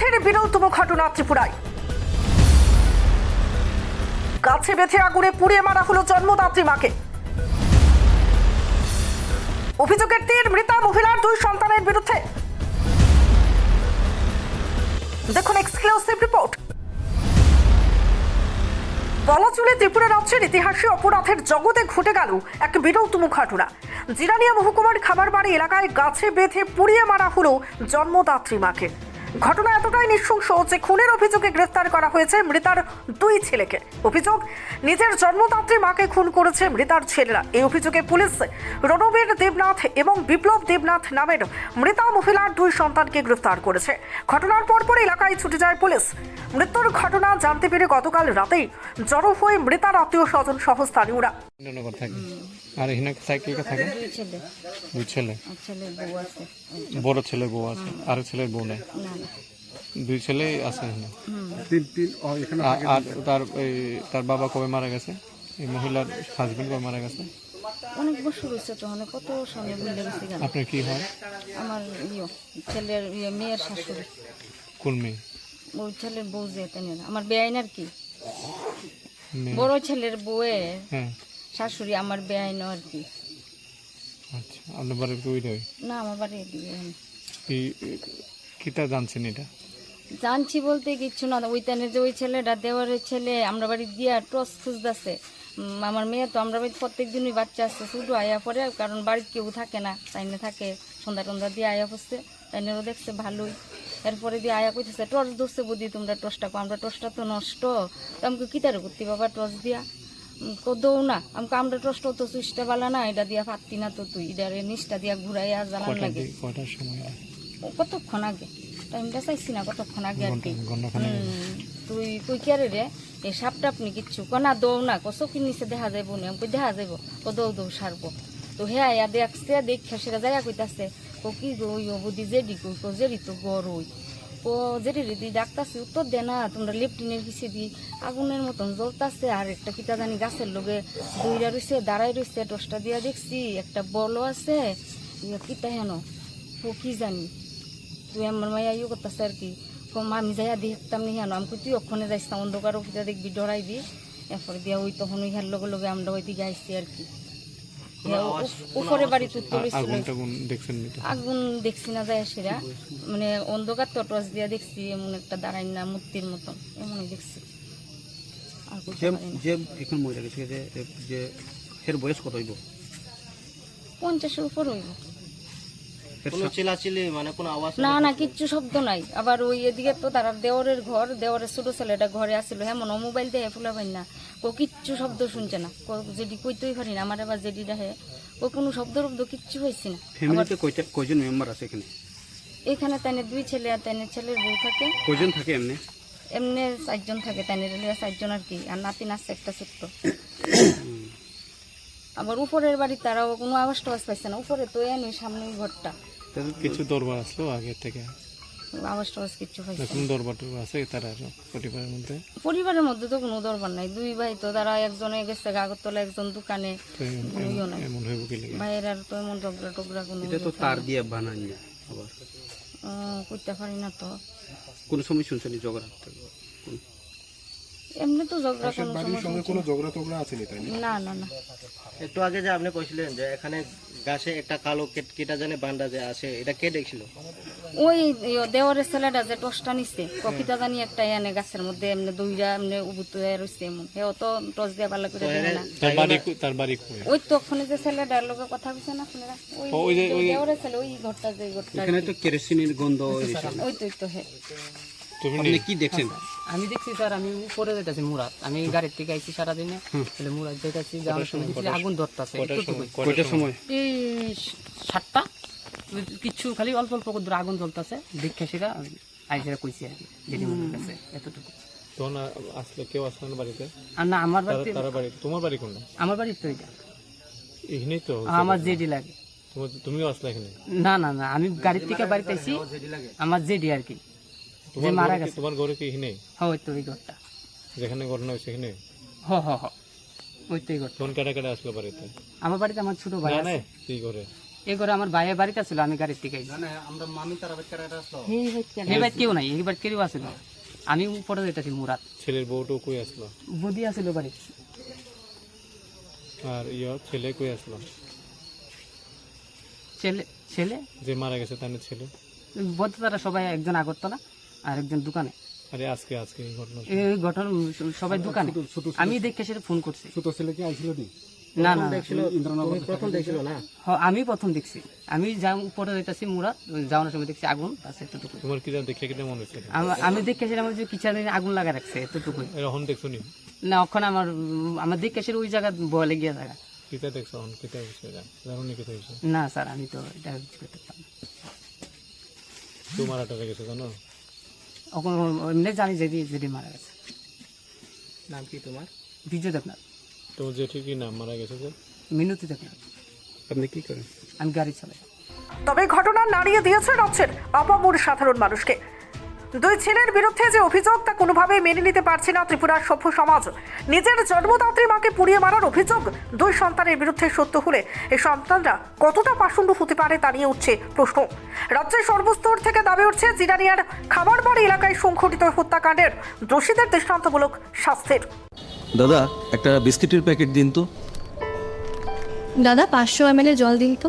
অপরাধের বিরলতম ঘটনা ত্রিপুরায়। গাছে বেঁধে আগুনে পুড়িয়ে মারা হলো জন্মদাত্রী মাকে। অভিযোগের তীর মৃতা মহিলার দুই সন্তানের বিরুদ্ধে। দেখুন এক্সক্লুসিভ রিপোর্ট বলা ত্রিপুরা রাজ্যের ইতিহাসে অপরাধের জগতে ঘটে গেল এক বিরলতম ঘটনা। জিরানিয়া মহকুমার খামারবাড়ি এলাকায় গাছে বেঁধে পুড়িয়ে মারা হলো জন্মদাত্রী মাকে। ঘটনা এতটাই নৃশংস যে খুনের অভিযোগে গ্রেফতার করা হয়েছে মৃতার দুই ছেলেকে। অভিযোগ নিজের জন্মদাত্রী মাকে খুন করেছে মৃতার ছেলেরা। এই অভিযোগে পুলিশ রণবীর দেবনাথ এবং বিপ্লব দেবনাথ নামের মৃতা মহিলার দুই সন্তানকে গ্রেফতার করেছে। ঘটনার পরপর এলাকায় ছুটে যায় পুলিশ। মৃত্যুর ঘটনা জানতে পেরে গতকাল রাতেই জড়ো হয়ে মৃতার আত্মীয় স্বজন সহ স্থানীয়রা। আর এখানে সাইকেল থাকে? দুই ছেলে। দুই ছেলে। আর ছেলের বউ আছে। বড় ছেলে বউ আছে আর ছেলের বউ নেই? না না। দুই ছেলে আছে এখানে? তিন তিন এখানে আর তার এই তার বাবা কবে মারা গেছে? এই মহিলার হাজবেন্ড কবে মারা গেছে? অনেক বছর হয়েছে তো অনেক কত সামনে বুঝলে গেছে আপনার কি হয়? আমার ইয়ে ছেলের ইয়ে মেয়ের শাশুড়ি। কোন মেয়ে? ওই ছেলের বউ যে আমার বেআইন আর কি। বড় ছেলের বউয়ের হ্যাঁ। শাশুড়ি আমার বেআইন আর কি আচ্ছা আপনার বাড়ির কই রয় না আমার বাড়ি জানছেন এটা? জানছি বলতে কিচ্ছু না ওই যে ওই ছেলেটা দেওয়ারের ছেলে আমরা বাড়ি দিয়া টস খুঁজতেছে। আমার মেয়ে তো আমরা বাড়ি প্রত্যেক দিনই বাচ্চা আসছে শুধু আয়া পরে কারণ বাড়ির কেউ থাকে না তাইনে থাকে সন্ধ্যা টন্ধা দিয়ে আয়া পড়ছে তাইনেরও দেখছে ভালোই। এরপরে দিয়ে আয়া কইতেছে টর্চ ধরছে বুদ্ধি তোমরা টর্চটা কো আমরা টর্চটা তো নষ্ট তো আমাকে কিতারে করতে বাবা টর্চ দিয়া? কদৌ না। আমাকে আমরা টর্চটা তো সুইচটা বালা না এটা দিয়া পারতি না তো তুই। এটারে নিচটা দিয়া ঘুরাইয়া জানান কটার লাগে। কতক্ষণ আগে? টাইমটা চাইছি না কতক্ষণ আগে আর কি। তুই কই কেরে রে? এই সাপটা আপনি কিচ্ছু কনা দৌ না। কসো কি নিচে দেখা যাইব না আমি দেখা যাইব। ও দৌ দৌ সারবো। তো হ্যাঁ ইয়া দেখছে দেখে সেটা জায়গা কইতাছে ও কি গো বুদ্ধি জেডি কই কো জেডি তো গর ওই ও জেডি রেডি ডাকতাছে, উত্তর দে না, তোমরা লেফটিনের পিছে দি, আগুনের মতন জ্বলতাছে, আর একটা কিতা জানি গাছের লগে দইরা রইছে দাঁড়াই রইছে, টসটা দিয়া দেখছি, একটা বলও আছে কিতা হেন, ও কি জানি, তুই আমার মাইয়া ইয়ে করতেছে আর কি কম আমি যাইয়া দেখতাম নি হেন, আমি তুই ওখানে যাইস না অন্ধকার ওখানে দেখবি, ডরাইবি, এরপরে দিয়া ওই তখন ওই হার লগে লগে আমরা ওই দিকে আইসি আর কি। উপরে বাড়ি আগুন দেখছেন আগুন দেখছি না যায় সেরা। মানে অন্ধকার তো টর্চ দিয়া দেখছি এমন একটা দাঁড়াই না মূর্তির মতন এমনই দেখছি। যে এখন মহিলা গেছে যে যে এর বয়স কত হইব? পঞ্চাশের উপর হইব। কোনো চিলাচিলি মানে কোনো আওয়াজ না না কিচ্ছু শব্দ নাই। আবার ওই এদিকে তো তারা দেওরের ঘর দেওরের ছোট ছেলেটা ঘরে আসছিল হ্যাঁ মনে মোবাইল দিয়ে ফুলা পাই না। ও কিচ্ছু শব্দ শুনছে না। ও যেটি কইতেই পারি না আমার আবার যেটি দেখে ও কোনো শব্দ রব্দ কিচ্ছু হয়েছে না। ফ্যামিলিতে কয়টা কয়জন মেম্বার আছে এখানে? এখানে তাইনের দুই ছেলে আর তাইনের ছেলের বউ থাকে। কয়জন থাকে এমনি? এমনি চারজন থাকে তাইনের লিয়া চারজন আর কি আর নাতি নাচছে একটা ছোট্ট। আবার উপরের বাড়ি তারাও কোনো আওয়াজ টাওয়াজ পাইছে না। উপরে তো এন সামনে ঘরটা। কিছু দরবার আসলো আগের থেকে? আওয়াজ টাওয়াজ কিচ্ছু পাইছে কোন দরবার টরবার আছে তারা পরিবারের মধ্যে? পরিবারের মধ্যে তো কোনো দরবার নাই। দুই ভাই তো তারা একজনে গেছে আগরতলা একজন দোকানে তো নাই এমন হইব কি লাগে? ভাইয়ের আর তো এমন ঝগড়া টগড়া কোনো এটা তো তার দিয়ে বানাই না আবার করতে পারি না তো। কোন সময় শুনছেন ঝগড়া। এমনি তো ঝগড়া কোনো সময় কোনো ঝগড়া টগড়া আছে নি তাই না? না না একটু আগে যে আপনি কইছিলেন যে এখানে গাছে একটা কালো কেটা জানে বান্ডা যে আছে এটা কে দেখছিল? ওই ইয়ে দেওয়ারের ছেলেটা যে টসটা নিচ্ছে কপিতা জানি একটা এনে গাছের মধ্যে এমনি দইরা এমনি উবুত হয়ে রয়েছে এমন। হেও তো টস দিয়ে ভালো করে দেয় না। তার বাড়ি তার বাড়ি কই ওই তো ওখানে যে ছেলেটার কথা কইছে না আপনারা? ওই ও, ওই যে- ওই- দেওয়ারের ছেলে ওই ঘরটা যে ঘরটা এখানে তো কেরোসিনের গন্ধ ওই তো ওই তো হে তুমি আপনি কি দেখছেন? আমি দেখছি স্যার আমি উপরে যেতেছি মুরাদ আমি গাড়ির থেকে আইছি সারাদিনে তাহলে মুরাদ যেতেছি যাওয়ার সময়? দেখছি আগুন ধরতেছে কয়টার সময়? এই সাতটা। কিচ্ছু খালি অল্প অল্প করে আগুন জ্বলতেছে দেখে সেটা আইসে কইছি আর কি যেটি মনে কাছে এতটুকু। তখন আ- কেউ আসলো না বাড়িতে? আর না আমার বাড়িতে তারা বাড়ি তোমার বাড়ি কোনটা? আমার বাড়ির তো এটা এখানেই তো আমার জেডি লাগে। তোমার- তুমিও আসলে এখানে? না না না আমি গাড়ির থেকে বাড়িতে আইছি আমার জেডি আর কি। তোমার মারা ঘরে কি- গেছে। তোমার ঘরে কি এখানে হয় তো ওই ঘরটা। যেখানে ঘটনা হয়েছে এখানে হ হ হ ওই তো এই ঘরটা। তখন কেটে কেটে আসলো বাড়িতে? আমার বাড়িতে আমার ছোট ভাই আছে। না এই ঘরে। আমার ভাইয়ের বাড়িতে ছিল আমি গাড়ির থেকে আইছি। আমরা মামি তারা আসলো। এই কেউ নাই এই কেউ আছিল আমি উপরে যেতেছি মুরাদ। ছেলের বউটো কই আসলো? বুদ্ধি আছিল বাড়ি আর ইয়ে ছেলে কই আসলো? ছেলে ছেলে? যে মারা গেছে তার ছেলে? বলতে তারা সবাই একজন আগরতলা। আর একজন দোকানে। আরে আজকে আজকে এই ঘটনা এই ঘটনা সবাই দোকানে? আমি দেখে সেটা ফোন করছি। ছোট ছেলে কি আইছিল নি? না না প্রথম দেখছিল না? আমি প্রথম দেখছি। আমি যা উপরে যেতেছি মুরাদ যাওয়ানোর সময় দেখছি আগুন বাস এতটুকু তোমার কি দেখে কিনা মনে হচ্ছে? আমি দেখে সেটা আমার যে কিচেনে আগুন লাগা রাখছে এতটুকু দেখছ নি? না ওখানে আমার আমার দেখে সেটা ওই জায়গা বলে গিয়ে থাকা কিতা দেখছ এখন কিতা হয়েছে এটা? জানো নি কিতা হয়েছে? না স্যার আমি তো এটা কিছু করতে গেছে জানো? এমনি জানি যেদি যেদি মারা গেছে। নাম কি তোমার? বিজয় দেবনাথ। তো জেঠি কি নাম মারা গেছে যে? মিনতি দেবনাথ। আপনি কি করেন? আমি গাড়ি চালাই। তবে ঘটনা নাড়িয়ে দিয়েছে রাজ্যের আপামর সাধারণ মানুষকে। দুই ছেলের বিরুদ্ধে যে অভিযোগ তা কোনোভাবেই মেনে নিতে পারছে না ত্রিপুরার সভ্য সমাজ। নিজের জন্মদাত্রী মাকে পুড়িয়ে মারার অভিযোগ দুই সন্তানের বিরুদ্ধে সত্য হলে এই সন্তানরা কতটা পাষণ্ড হতে পারে তা নিয়ে উঠছে প্রশ্ন। রাজ্যের সর্বস্তর থেকে দাবি উঠছে জিরানিয়ার খাবারবাড়ি এলাকায় সংঘটিত হত্যাকাণ্ডের দোষীদের দৃষ্টান্তমূলক শাস্তির। দাদা একটা বিস্কিটের প্যাকেট দিন তো। দাদা পাঁচশো এম জল দিন তো।